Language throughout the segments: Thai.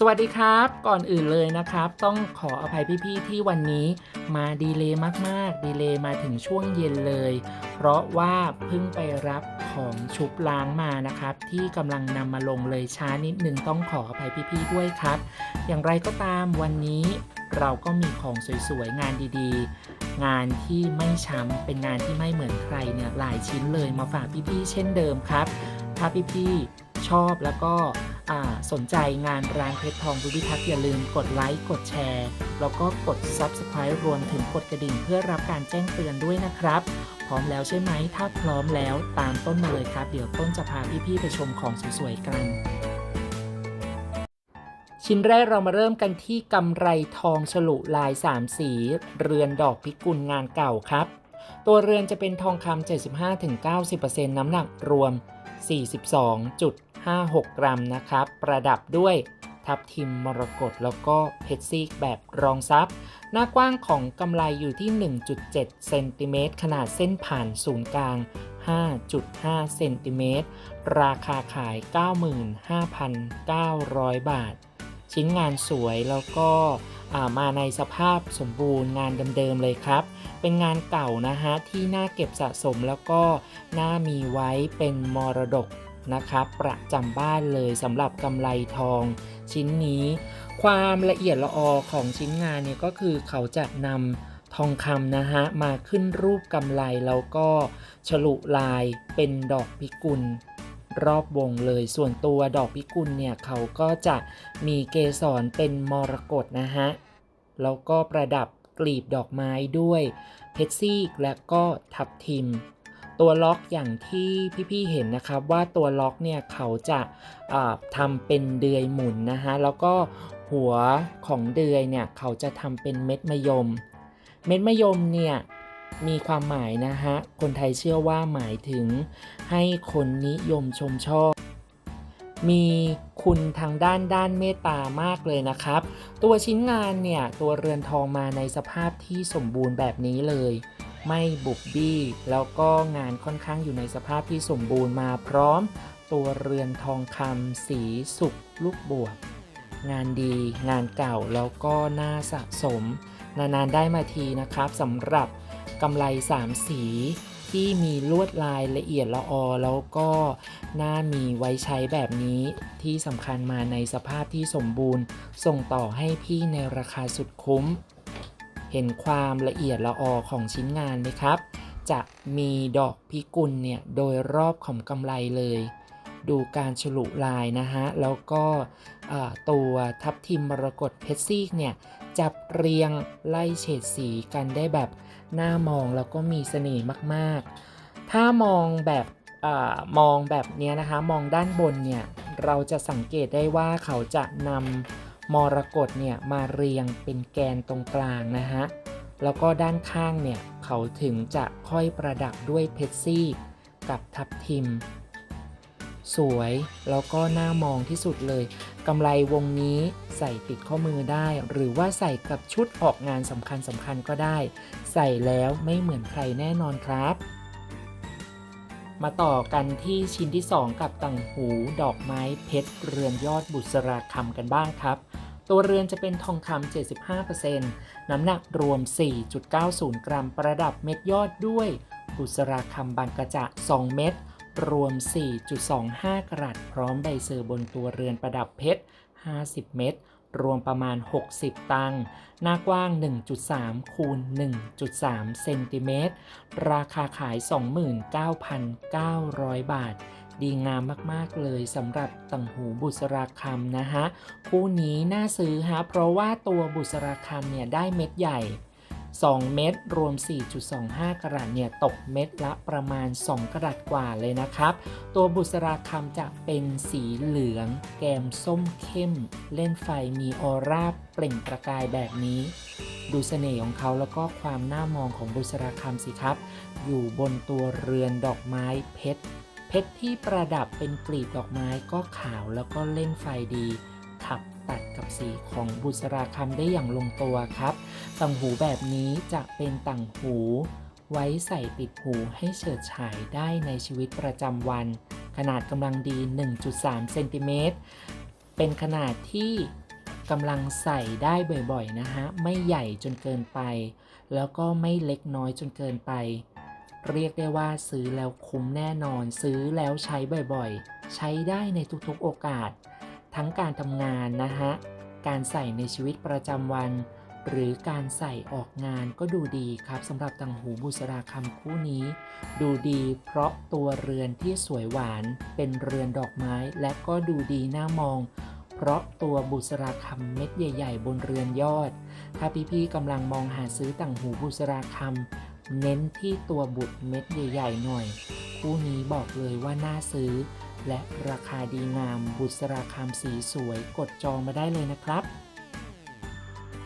สวัสดีครับ ก่อนอื่นเลยนะครับ ต้องขออภัยพี่ๆที่วันนี้มาดีเลย์มากๆ ดีเลย์มาถึงช่วงเย็นเลย เพราะว่าเพิ่งไปรับของชุบล้างมานะครับ ที่กำลังนำมาลงเลยช้านิดนึงต้องขออภัยพี่ๆด้วยครับ อย่างไรก็ตามวันนี้เราก็มีของสวยๆ งานดีๆ งานที่ไม่ช้ำเป็นงานที่ไม่เหมือนใครเนี่ยหลายชิ้นเลยมาฝากพี่ๆเช่นเดิมครับ ถ้าพี่ๆชอบแล้วก็ สนใจงานร้านเพชรทองบุพิทักษ์อย่าลืมกดไลค์กดแชร์ แล้วก็กด Subscribe รวมถึงกดกระดิ่งเพื่อรับการแจ้งเตือนด้วยนะครับ พร้อมแล้วใช่ไหม ถ้าพร้อมแล้วตามต้นมาเลยครับ เดี๋ยวต้นจะพาพี่ๆไปชมของสวยๆกัน ชิ้นแรกเรามาเริ่มกันที่กำไรทองฉลุลาย3สีเรือนดอกพิกุลงานเก่าครับ ตัวเรือนจะเป็นทองคำ75-90%น้ำหนักรวม 5-6 กรัมนะครับ ประดับด้วยทับทิมมรกตแล้วก็เพชรซีกแบบรองซับ หน้ากว้างของกำไลอยู่ที่ 1.7 เซนติเมตรขนาดเส้นผ่านศูนย์กลาง 5.5 เซนติเมตร ราคาขาย 95,900 บาท ชิ้นงานสวยแล้วก็ามาในสภาพสมบูรณ์งานเดิมๆเลยครับ เป็นงานเก่านะฮะที่น่าเก็บสะสมแล้วก็น่ามีไว้เป็นมรดก นะครับ ประจำบ้านเลยสำหรับกำไลทองชิ้นนี้ ความละเอียดละออของชิ้นงานเนี่ยก็คือเขาจะนำทองคำนะฮะมาขึ้นรูปกำไลแล้วก็ฉลุลายเป็นดอกพิกุลรอบวงเลยส่วนตัวดอกพิกุลเนี่ยเขาก็จะมีเกสรเป็นมรกตนะฮะ แล้วก็ประดับกลีบดอกไม้ด้วยเพชรซีกและก็ทับทิม ตัวล็อกอย่างที่พี่ๆเห็นนะครับว่าตัวล็อกเนี่ยเขาจะาทำเป็นเดือยหมุนนะฮะแล้วก็หัวของเดือยเนี่ยเขาจะทำเป็นเม็ดมะยม เม็ดมะยมเนี่ยมีความหมายนะฮะ คนไทยเชื่อว่าหมายถึงให้คนนิยมชมชอบ มีคุณทางด้านด้านเมตตามากเลยนะครับ ตัวชิ้นงานเนี่ย ตัวเรือนทองมาในสภาพที่สมบูรณ์แบบนี้เลย ไม่บุบบี้ แล้วก็งานค่อนข้างอยู่ในสภาพที่สมบูรณ์มาพร้อม ตัวเรือนทองคำสีสุกลูกบวกงานดี งานเก่าแล้วก็น่าสะสม นานๆได้มาทีนะครับสำหรับกำไลสามสีที่มีลวดลายละเอียดละออ แล้วก็น่ามีไว้ใช้แบบนี้ที่สำคัญมาในสภาพที่สมบูรณ์ ส่งต่อให้พี่ในราคาสุดคุ้ม เห็นความละเอียดละออของชิ้นงานไหมครับ จะมีดอกพิกุลเนี่ยโดยรอบของกำไลเลย ดูการฉลุลายนะฮะ แล้วก็ตัวทับทิมมรกตเพชรซีกเนี่ยจับเรียงไล่เฉดสีกันได้แบบน่ามองแล้วก็มีเสน่ห์มากๆ ถ้ามองแบบอมองแบบนี้นะคะ มองด้านบนเนี่ยเราจะสังเกตได้ว่าเขาจะนำ มรกตเนี่ยมาเรียงเป็นแกนตรงกลางนะฮะ แล้วก็ด้านข้างเนี่ยเขาถึงจะค่อยประดับด้วยเพชรซีกกับทับทิม สวยแล้วก็น่ามองที่สุดเลยกำไรวงนี้ใส่ติดข้อมือได้ หรือว่าใส่กับชุดออกงานสำคัญสำคัญก็ได้ ใส่แล้วไม่เหมือนใครแน่นอนครับ มาต่อกันที่ชิ้นที่ 2 กับต่างหูดอกไม้เพชรเรือนยอดบุษราคำกันบ้างครับ ตัวเรือนจะเป็นทองคำ 75%น้ำหนักรวม 4.90 กรัม ประดับเม็ดยอดด้วย บุษราคำบางกระจะ 2 เม็ดรวม 4.25 กรัตพร้อมใบเซอร์บนตัวเรือนประดับเพชร 50 เม็ด รวมประมาณ 60 ตังค์หน้ากว้าง 1.3 คูณ 1.3 เซนติเมตร ราคาขาย 29,900 บาท ดีงามมากๆเลยสำหรับตังหูบุษราคำนะฮะ คู่นี้น่าซื้อฮะ เพราะว่าตัวบุษราคำเนี่ยได้เม็ดใหญ่ 2 เม็ดรวม 4.25 กรัตเนี่ยตกเม็ดละประมาณ 2 กรัตกว่าเลยนะครับ ตัวบุษราคำจะเป็นสีเหลือง แกมส้มเข้ม เล่นไฟมีออร่าเปล่งประกายแบบนี้ ดูเสน่ห์ของเขาแล้วก็ความน่ามองของบุษราคำสิครับ อยู่บนตัวเรือนดอกไม้เพชร เพชรที่ประดับเป็นกลีบดอกไม้ก็ขาวแล้วก็เล่นไฟดีขับ ตัดกับสีของบุษราคำได้อย่างลงตัวครับ ต่างหูแบบนี้จะเป็นต่างหู ไว้ใส่ติดหูให้เฉิดฉายได้ในชีวิตประจำวัน ขนาดกำลังดี 1.3 เซนติเมตร เป็นขนาดที่กำลังใส่ได้บ่อยๆนะฮะ ไม่ใหญ่จนเกินไป แล้วก็ไม่เล็กน้อยจนเกินไป เรียกได้ว่าซื้อแล้วคุ้มแน่นอน ซื้อแล้วใช้บ่อยๆ ใช้ได้ในทุกๆโอกาส ทั้งการทำงานนะฮะ การใส่ในชีวิตประจำวัน หรือการใส่ออกงานก็ดูดีครับสำหรับต่างหูบุษราคำคู่นี้ ดูดีเพราะตัวเรือนที่สวยหวานเป็นเรือนดอกไม้และก็ดูดีน่ามองเพราะตัวบุษราคำเม็ดใหญ่ ๆ บนเรือนยอด ถ้าพี่ๆกำลังมองหาซื้อต่างหูบุษราคำเน้นที่ตัวบุตรเม็ดใหญ่ ๆ หน่อย คู่นี้บอกเลยว่าน่าซื้อ และราคาดีงามบุษราคำสีสวยกดจองมาได้เลยนะครับ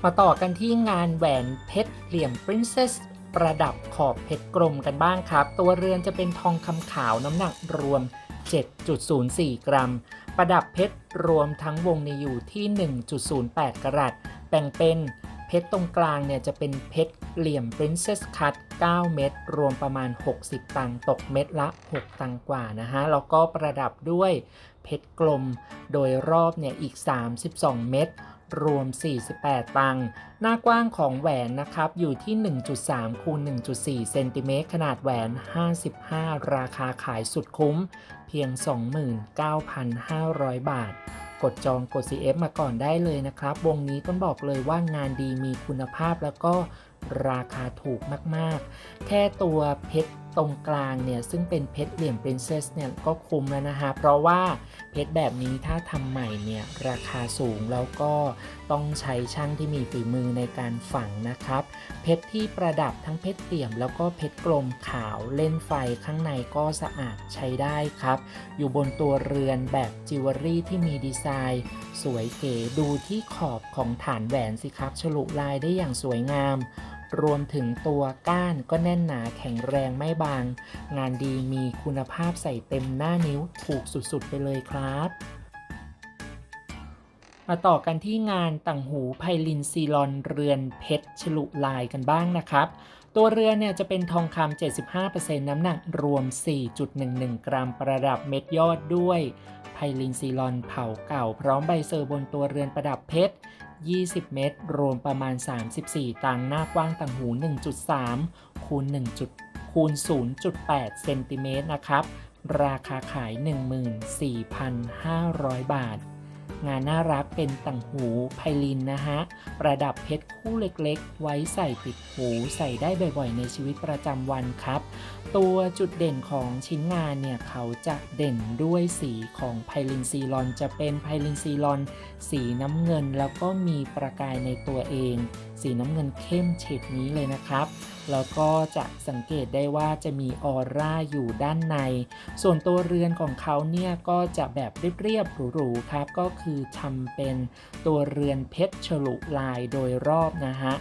มาต่อกันที่งานแหวนเพชรเหลี่ยม Princess ประดับขอบเพชรกลมกันบ้างครับ ตัวเรือนจะเป็นทองคำขาวน้ำหนักรวม 7.04 กรัม ประดับเพชรรวมทั้งวงในอยู่ที่ 1.08 กรัตแบ่งเป็นเพชรตรงกลางเนี่ยจะเป็นเพชร เหลี่ยม Princess Cut 9 เม็ดรวมประมาณ 60 ตังค์ตกเม็ดละ 6 ตังค์กว่านะฮะ แล้วก็ประดับด้วยเพชรกลมโดยรอบเนี่ยอีก 32 เม็ดรวม 48 ตังค์หน้ากว้างของแหวนนะครับ อยู่ที่ 1.3 คูณ 1.4 เซนติเมตร ขนาดแหวน 55 ราคาขายสุดคุ้ม เพียง 29,500 บาท กดจองกด CF มาก่อนได้เลยนะครับ วงนี้ต้องบอกเลยว่างานดีมีคุณภาพแล้วก็ ราคาถูกมากๆ แค่ตัวเพชรตรงกลางเนี่ย ซึ่งเป็นเพชรเหลี่ยม Princess เนี่ย ก็คุ้มแล้วนะฮะเพราะว่าเพชรแบบนี้ถ้าทำใหม่เนี่ย ราคาสูงแล้วก็ต้องใช้ช่างที่มีฝีมือในการฝังนะครับ เพชรที่ประดับทั้งเพชรเหลี่ยม แล้วก็เพชรกลมขาวเล่นไฟข้างในก็สะอาดใช้ได้ครับ อยู่บนตัวเรือนแบบจิวเวลรี่ที่มีดีไซน์ สวยเก๋ดูที่ขอบของฐานแหวนสิครับ ฉลุลายได้อย่างสวยงาม รวมถึงตัวก้านก็แน่นหนาแข็งแรงไม่บาง งานดีมีคุณภาพใส่เต็มหน้านิ้วถูกสุดๆ ไปเลยครับมาต่อกันที่งานต่างหูไพลินซีลอนเรือนเพชรฉลุลายกันบ้างนะครับ ตัวเรือนเนี่ยจะเป็นทองคำ75%น้ำหนักรวม 4.11 กรัมประดับเม็ดยอดด้วยไพลินซีลอนเผาเก่า พร้อมใบเซอร์บนตัวเรือนประดับเพชร 20 เมตร รวมประมาณ 34 ตังหน้ากว้างต่างหู 1.3 คูณ 1 คูณ 0.8 เซนติเมตรนะครับ ราคาขาย 14,500 บาท งานน่ารักเป็นต่างหูไพลินนะฮะ ประดับเพชรคู่เล็กๆ ไว้ใส่ติดหูใส่ได้บ่อยๆ ในชีวิตประจำวันครับ ตัวจุดเด่นของชิ้นงานเนี่ย เขาจะเด่นด้วยสีของไพลินซีลอน จะเป็นไพลินซีลอน สีน้ำเงินแล้วก็มีประกายในตัวเอง สีน้ำเงินเข้มเฉดนี้เลยนะครับ แล้วก็จะสังเกตได้ว่าจะมีออร่าอยู่ด้านใน ส่วนตัวเรือนของเขาเนี่ยก็จะแบบเรียบๆหรูๆครับ ก็คือทำเป็นตัวเรือนเพชรฉลุลายโดยรอบนะฮะ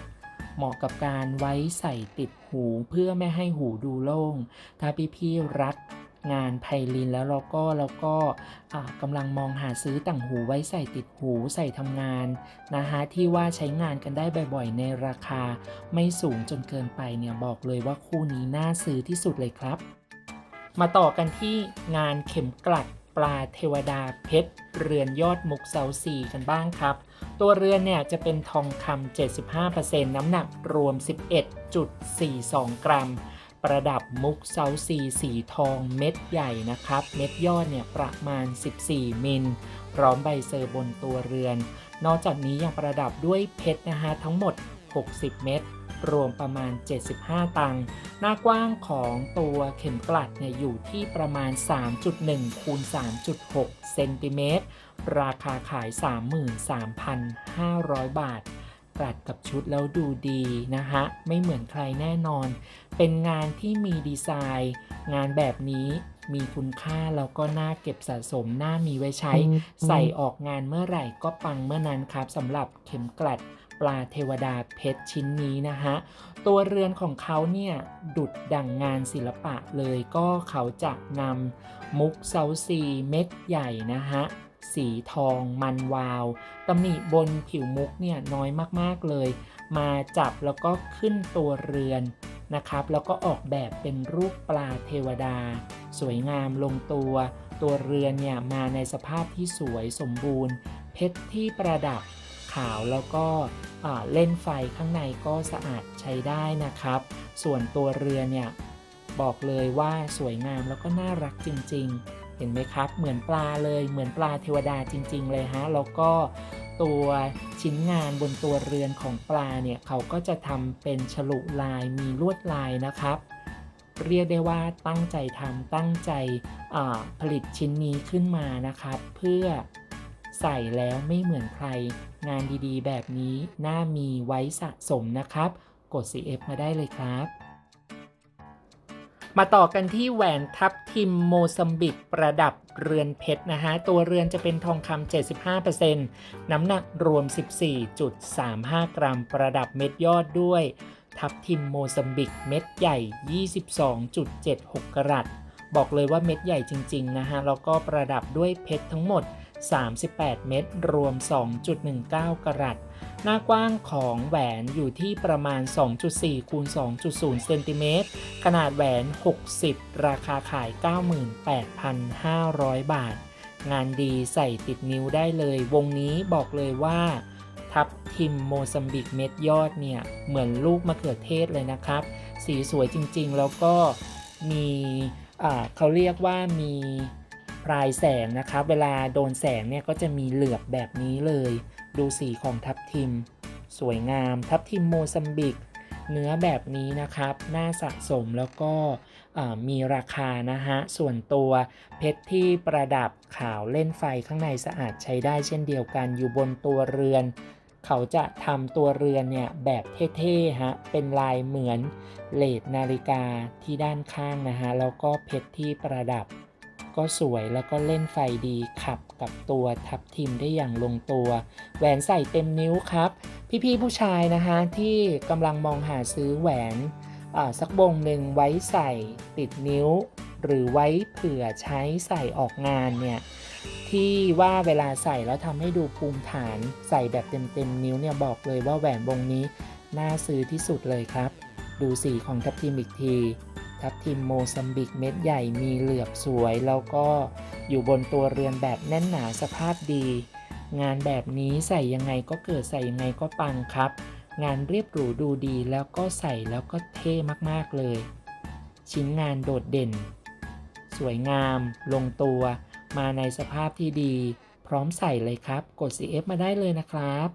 เหมาะกับการไว้ใส่ติดหูเพื่อไม่ให้หูดูโล่ง ถ้าพี่ๆรัก งานไพลินแล้วเราก็แล้วก็กำลังมองหาซื้อต่างหูไว้ใส่ติดหูใส่ทำงานนะฮะที่ว่าใช้งานกันได้บ่อยๆ ในราคาไม่สูงจนเกินไปเนี่ยบอกเลยว่าคู่นี้น่าซื้อที่สุดเลยครับ มาต่อกันที่งานเข็มกลัดปลาเทวดาเพชรเรือนยอดมุกเสาสีกันบ้างครับ ตัวเรือนเนี่ยจะเป็นทองคำ75%น้ำหนักรวม 11.42 กรัม ประดับมุกเซาซีสีทองเม็ดใหญ่นะครับ เม็ดยอดเนี่ยประมาณ 14 มิล พร้อมใบเซอร์บนตัวเรือน นอกจากนี้ยังประดับด้วยเพชรนะฮะทั้งหมด 60 เม็ดรวมประมาณ 75 ตังค์หน้ากว้างของตัวเข็มกลัดเนี่ยอยู่ที่ประมาณ 3.1คูณ3.6 เซนติเมตร ราคาขาย 33,500 บาท ตัดกับชุดแล้วดูดีนะฮะไม่เหมือนใครแน่นอน เป็นงานที่มีดีไซน์ งานแบบนี้มีคุณค่าแล้วก็น่าเก็บสะสมน่ามีไว้ใช้ ใส่ออกงานเมื่อไหร่ก็ปังเมื่อนั้นครับสำหรับเข็มกลัดปลาเทวดาเพชรชิ้นนี้นะฮะ ตัวเรือนของเขาเนี่ยดุดดั่งงานศิลปะเลยก็เขาจะนำมุกเซาซีเม็ดใหญ่นะฮะ สีทองมันวาวตำหนิบนผิวมุกเนี่ยน้อยมากๆเลย มาจับแล้วก็ขึ้นตัวเรือนนะครับ แล้วก็ออกแบบเป็นรูปปลาเทวดา สวยงามลงตัว ตัวเรือนเนี่ยมาในสภาพที่สวยสมบูรณ์ เพชรที่ประดับขาวแล้วก็เล่นไฟข้างในก็สะอาดใช้ได้นะครับ ส่วนตัวเรือเนี่ยบอกเลยว่าสวยงามแล้วก็น่ารักจริง ๆ เห็นไหมครับ เหมือนปลาเลยเหมือนปลาเทวดาจริง ๆ เลยฮะแล้วก็ตัวชิ้นงานบนตัวเรือนของปลาเนี่ยเขาก็จะทำเป็นฉลุลายมีลวดลายนะครับ เรียกได้ว่าตั้งใจทำตั้งใจผลิตชิ้นนี้ขึ้นมานะครับ เพื่อใส่แล้วไม่เหมือนใครงานดีๆ แบบนี้น่ามีไว้สะสมนะครับ กด CF มาได้เลยครับ มาต่อกันที่แหวนทับทิมโมซัมบิกประดับเรือนเพชรนะฮะ ตัวเรือนจะเป็นทองคำ 75%น้ำหนักรวม 14.35 กรัม ประดับเม็ดยอดด้วย ทับทิมโมซัมบิกเม็ดใหญ่ 22.76 กรัตบอกเลยว่าเม็ดใหญ่จริง ๆ นะฮะ แล้วก็ประดับด้วยเพชรทั้งหมด 38 เม็ดรวม 2.19 กรัต หน้ากว้างของแหวนอยู่ที่ประมาณ 2.4 คูณ 2.0 เซนติเมตร ขนาดแหวน 60 ราคาขาย 98,500 บาท งานดีใส่ติดนิ้วได้เลย วงนี้บอกเลยว่า ทับทิมโมซัมบิกเม็ดยอดเนี่ย เหมือนลูกมะเขือเทศเลยนะครับ สีสวยจริงๆ แล้วก็มีเขาเรียกว่ามี ปลายแสงนะครับ เวลาโดนแสงเนี่ยก็จะมีเหลือบแบบนี้เลย ดูสีของทับทิม สวยงาม ทับทิมโมซัมบิก เนื้อแบบนี้นะครับ น่าสะสมแล้วก็มีราคานะฮะ ส่วนตัวเพชรที่ประดับขาวเล่นไฟข้างในสะอาดใช้ได้เช่นเดียวกันอยู่บนตัวเรือน เขาจะทำตัวเรือนเนี่ยแบบเท่ๆฮะ เป็นลายเหมือนเลดนาฬิกาที่ด้านข้างนะฮะ แล้วก็เพชรที่ประดับ ก็สวยแล้วก็เล่นไฟดีขับกับตัวทับทิมได้อย่างลงตัว แหวนใส่เต็มนิ้วครับ พี่ๆผู้ชายนะฮะที่กำลังมองหาซื้อแหวนอ่าสักวงหนึ่งไว้ใส่ติดนิ้ว หรือไว้เผื่อใช้ใส่ออกงานเนี่ยที่ว่าเวลาใส่แล้วทำให้ดูภูมิฐานใส่แบบเต็มๆนิ้วเนี่ยบอกเลยว่าแหวนวงนี้น่าซื้อที่สุดเลยครับ ดูสีของทับทิมอีกที ทับทิมโมซัมบิกเม็ดใหญ่มีเหลือบสวย แล้วก็อยู่บนตัวเรือนแบบแน่นหนาสภาพดี งานแบบนี้ใส่ยังไงก็เกิดใส่ยังไงก็ปังครับ งานเรียบหรูดูดีแล้วก็ใส่แล้วก็เท่มากๆเลย ชิ้นงานโดดเด่น สวยงาม ลงตัว มาในสภาพที่ดี พร้อมใส่เลยครับ กด CF มาได้เลยนะครับ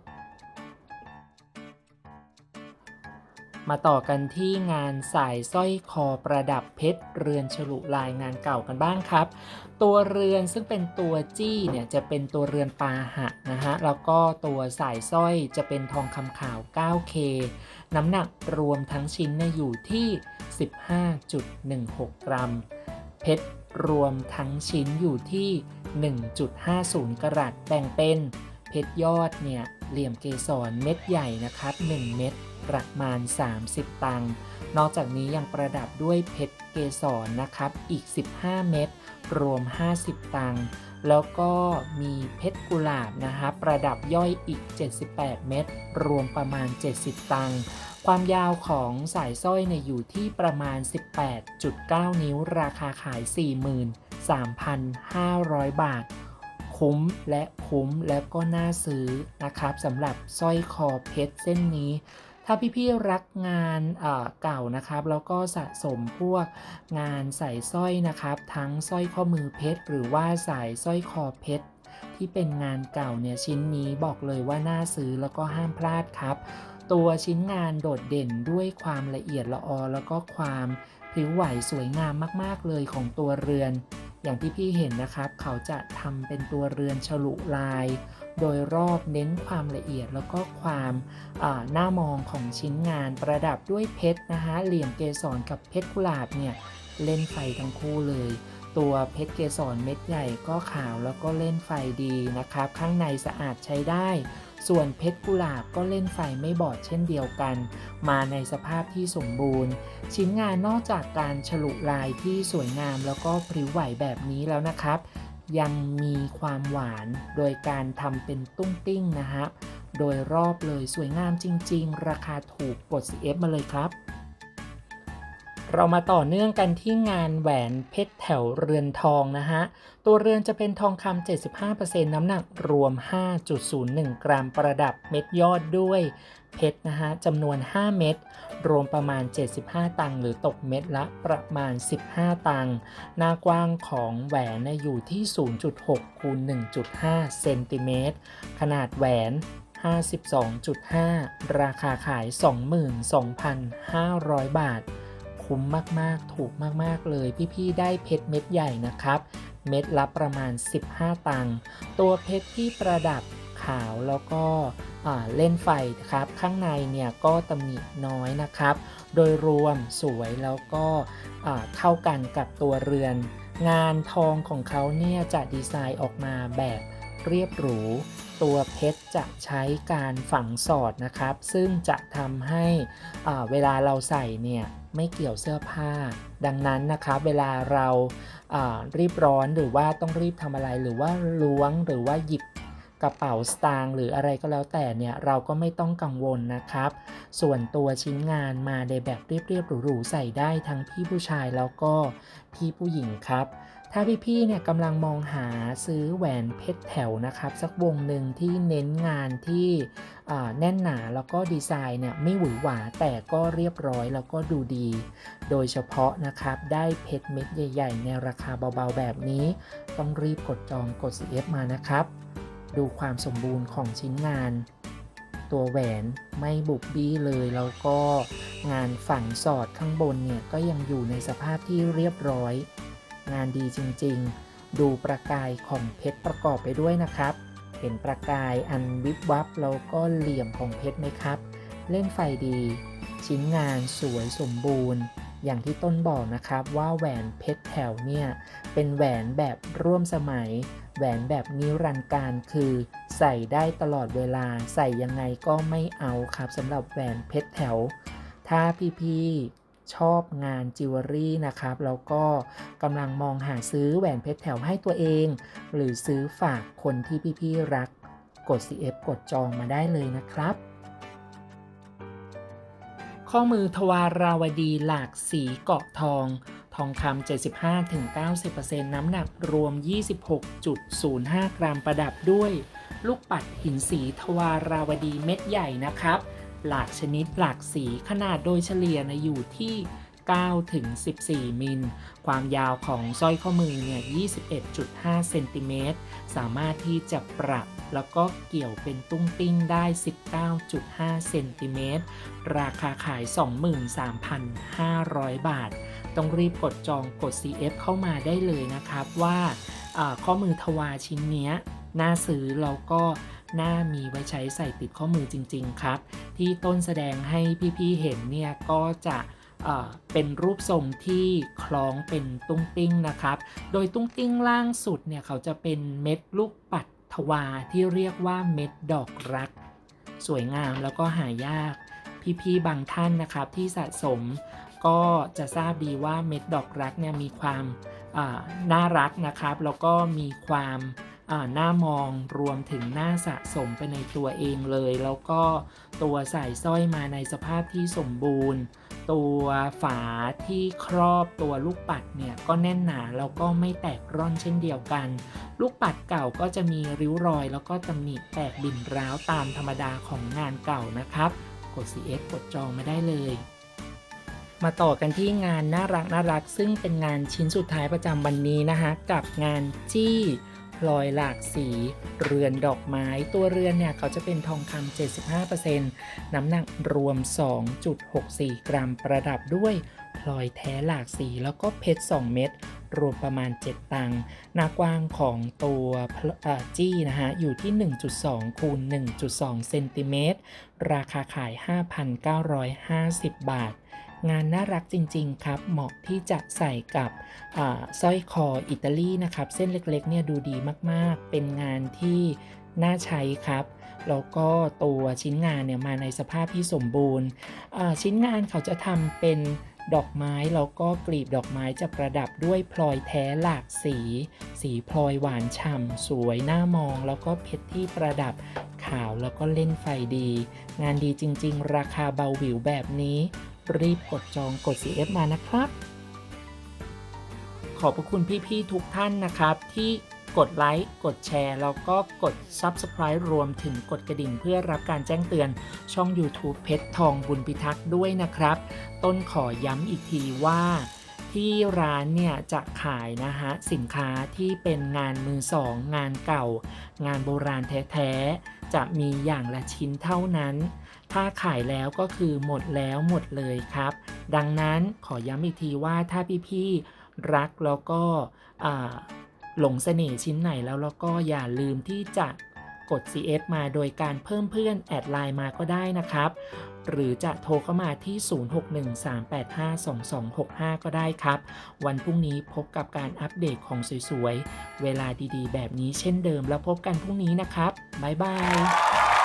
มาต่อกันที่งานสายสร้อยคอประดับเพชรเรือนฉลุลายงานเก่ากันบ้างครับ ตัวเรือนซึ่งเป็นตัวจี้เนี่ยจะเป็นตัวเรือนปาหะนะฮะแล้วก็ตัวสายสร้อยจะเป็นทองคำขาว 9K น้ำหนักรวมทั้งชิ้นเนี่ยอยู่ที่ 15.16 กรัม เพชรรวมทั้งชิ้นอยู่ที่ 1.50 กรัตแบ่งเป็นเพชรยอดเนี่ยเหลี่ยมเกสรเม็ดใหญ่นะครับ 1 เม็ด ประมาณ 30 ตังค์นอกจากนี้ยังประดับด้วยเพชรเกสรนะครับอีก 15 เม็ดรวม 50 ตังค์แล้วก็มีเพชรกุหลาบนะครับประดับย่อยอีก 78 เม็ดรวมประมาณ 70 ตังค์ความยาวของสายสร้อยเนี่ยอยู่ที่ประมาณ 18.9 นิ้ว ราคาขาย 43,500 บาท คุ้มและคุ้มแล้วก็น่าซื้อนะครับสำหรับสร้อยคอเพชรเส้นนี้ ถ้าพี่ๆรักงานเอ่อเก่านะครับ แล้วก็สะสมพวกงานใส่สร้อยนะครับ ทั้งสร้อยข้อมือเพชร หรือว่าสายสร้อยคอเพชร ที่เป็นงานเก่าเนี่ยชิ้นนี้บอกเลยว่าน่าซื้อแล้วก็ห้ามพลาดครับ ตัวชิ้นงานโดดเด่นด้วยความละเอียดละออ แล้วก็ความพริ้วไหวสวยงามมากๆเลยของตัวเรือน อย่างที่พี่เห็นนะครับ เขาจะทำเป็นตัวเรือนฉลุลาย โดยรอบเน้นความละเอียดแล้วก็ความอ่าน่ามองของชิ้นงานประดับด้วยเพชรนะคะเหลี่ยมเกสรกับเพชรกุหลาบเนี่ยเล่นไฟทั้งคู่เลย ตัวเพชรเกสรเม็ดใหญ่ก็ขาวแล้วก็เล่นไฟดีนะครับ ข้างในสะอาดใช้ได้ ส่วนเพชรกุหลาบก็เล่นไฟไม่บอดเช่นเดียวกัน มาในสภาพที่สมบูรณ์ ชิ้นงานนอกจากการฉลุลายที่สวยงามแล้วก็พริ้วไหวแบบนี้แล้วนะครับ ยังมีความหวานโดยการทำเป็นตุ้งติ้งนะฮะ โดยรอบเลยสวยงามจริง ๆ ราคาถูกกด CF มาเลยครับ เรามาต่อเนื่องกันที่งานแหวนเพชรแถวเรือนทองนะฮะ ตัวเรือนจะเป็นทองคำ75%น้ำหนักรวม 5.01 กรัมประดับเม็ดยอดด้วยเพชรนะฮะจำนวน 5 เม็ดรวมประมาณ 75 ตังค์หรือตกเม็ดละประมาณ 15 ตังค์หน้ากว้างของแหวนนยอยู่ที่ 0.6คูณ1.5 เซนติเมตร ขนาดแหวน52.5 ราคาขาย 22,500 บาท คุ้มมากๆ ถูกมากๆเลย พี่ๆ ได้เพชรเม็ดใหญ่นะครับ เม็ดละประมาณ 15 ตังค์ ตัวเพชรที่ประดับขาวแล้วก็เล่นไฟครับ ข้างในเนี่ยก็ตำหนิน้อยนะครับ โดยรวมสวยแล้วก็เข้ากันกับตัวเรือน งานทองของเขาเนี่ยจะดีไซน์ออกมาแบบเรียบหรู ตัวเพชรจะใช้การฝังสอดนะครับ ซึ่งจะทำให้เวลาเราใส่เนี่ย ไม่เกี่ยวเสื้อผ้า ดังนั้นนะครับเวลาเราารีบร้อนหรือว่าต้องรีบทำอะไรหรือว่าล้วงหรือว่าหยิบกระเป๋าสตางค์หรืออะไรก็แล้วแต่เนี่ยเราก็ไม่ต้องกังวลนะครับ ส่วนตัวชิ้นงานมาในแบบเรียบๆหรูๆใส่ได้ทั้งพี่ผู้ชายแล้วก็พี่ผู้หญิงครับ ถ้าพี่ๆเนี่ยกำลังมองหาซื้อแหวนเพชรแถวนะครับ สักวงหนึ่งที่เน้นงานที่แน่นหนาแล้วก็ดีไซน์เนี่ยไม่หวือหวาแต่ก็เรียบร้อยแล้วก็ดูดี โดยเฉพาะนะครับได้เพชรเม็ดใหญ่ ๆ ในราคาเบาๆแบบนี้ ต้องรีบกดจองกด CF มานะครับ ดูความสมบูรณ์ของชิ้นงาน ตัวแหวนไม่บุบบี้เลยแล้วก็งานฝังสอดข้างบนเนี่ยก็ยังอยู่ในสภาพที่เรียบร้อย งานดีจริงๆ ดูประกายของเพชรประกอบไปด้วยนะครับ เห็นประกายอันวิบวับแล้วก็เหลี่ยมของเพชรไหมครับ เล่นไฟดี ชิ้นงานสวยสมบูรณ์ อย่างที่ต้นบอกนะครับว่าแหวนเพชรแถวเนี่ยเป็นแหวนแบบร่วมสมัย แหวนแบบนิรันดร์การคือ ใส่ได้ตลอดเวลาใส่ยังไงก็ไม่เอาครับสำหรับแหวนเพชรแถว ถ้าพี่ๆ ชอบงานจิวเวลรี่นะครับแล้วก็กำลังมองหาซื้อแหวนเพชรแถวให้ตัวเอง หรือซื้อฝากคนที่พี่ๆรักกด CF กดจองมาได้เลยนะครับ ข้อมือทวาราวดีหลากสีเกาะทอง ทองคำ 75-90%น้ำหนักรวม 26.05 กรัมประดับด้วย ลูกปัดหินสีทวาราวดีเม็ดใหญ่นะครับ หลากชนิดหลากสีขนาดโดยเฉลี่ยนะอยู่ที่ 9 ถึง 14 มิล ความยาวของสร้อยข้อมือเนี่ย 21.5 เซนติเมตร สามารถที่จะปรับแล้วก็เกี่ยวเป็นตุ้งติ้งได้ 19.5 เซนติเมตร ราคาขาย 23,500 บาท ต้องรีบกดจองกด CF เข้ามาได้เลยนะครับว่าข้อมือทวารชิ้นเนี้ยน่าซื้อแล้วก็ น่ามีไว้ใช้ใส่ติดข้อมือจริง ๆ ครับ ที่ต้นแสดงให้พี่ๆเห็นเนี่ยก็จะเป็นรูปทรงที่คล้องเป็นตุ้งติ้งนะครับ โดยตุ้งติ้งล่างสุดเนี่ยเขาจะเป็นเม็ดลูกปัดทวารที่เรียกว่าเม็ดดอกรัก สวยงามแล้วก็หายาก พี่ๆบางท่านนะครับที่สะสมก็จะทราบดีว่าเม็ดดอกรักเนี่ยมีความาน่ารักนะครับ แล้วก็มีความ อ่าน่ามองรวมถึงหน่าสะสมไปในตัวเองเลย แล้วก็ตัวใส่สร้อยมาในสภาพที่สมบูรณ์ ตัวฝาที่ครอบตัวลูกปัดเนี่ยก็แน่นหนาแล้วก็ไม่แตกร่อนเช่นเดียวกัน ลูกปัดเก่าก็จะมีริ้วรอย แล้วก็ตำหนิแตกบิ่นร้าวตามธรรมดาของงานเก่านะครับ กด CF กดจองมาได้เลยมาต่อกันที่งานน่ารักน่ารักซึ่งเป็นงานชิ้นสุดท้ายประจำวันนี้นะคะกับงานจี้ ลอยหลากสี เรือนดอกไม้ ตัวเรือนเนี่ยเขาจะเป็นทองคำ75%น้ำหนักรวม 2.64 กรัมประดับด้วยพลอยแท้หลากสีแล้วก็เพชร 2 เม็ดรวมประมาณ 7 ตังค์หน้ากว้างของตัวพลเอ่อจี้นะฮะ อยู่ที่ 1.2 คูณ 1.2 เซนติเมตร ราคาขาย 5,950 บาท งานน่ารักจริง ๆ ครับ เหมาะที่จะใส่กับสร้อยคออิตาลีนะครับ เส้นเล็กๆเนี่ยดูดีมากๆ เป็นงานที่น่าใช้ครับแล้วก็ตัวชิ้นงานเนี่ยมาในสภาพที่สมบูรณ์ ชิ้นงานเขาจะทำเป็นดอกไม้แล้วก็กลีบดอกไม้จะประดับด้วยพลอยแท้หลากสี สีพลอยหวานฉ่ำสวยน่ามอง แล้วก็เพชรที่ประดับขาวแล้วก็เล่นไฟดี งานดีจริง ๆ ราคาเบาหวิวแบบนี้ รีบกดจองกด CF มานะครับ ขอบพระคุณพี่ๆทุกท่านนะครับ ที่กดไลค์กดแชร์แล้วก็กด Subscribe รวมถึงกดกระดิ่งเพื่อรับการแจ้งเตือนช่อง YouTube เพชรทองบุญพิทักษ์ด้วยนะครับ ต้นขอย้ำอีกทีว่า ที่ร้านเนี่ยจะขายนะฮะสินค้าที่เป็นงานมือสองงานเก่า งานโบราณแท้ๆจะมีอย่างละชิ้นเท่านั้น ถ้าขายแล้วก็คือหมดแล้วหมดเลยครับ ดังนั้นขอย้ำอีกทีว่าถ้าพี่ๆรักแล้วก็หลงเสน่ห์ชิ้นไหนแล้วแล้วก็อย่าลืมที่จะกด CF มาโดยการเพิ่มเพื่อนแอดไลน์มาก็ได้นะครับ หรือจะโทรเข้ามาที่ 0613852265 ก็ได้ครับ วันพรุ่งนี้พบกับการอัปเดตของสวยๆ เวลาดีๆ แบบนี้เช่นเดิมแล้วพบกันพรุ่งนี้นะครับ บ๊ายบาย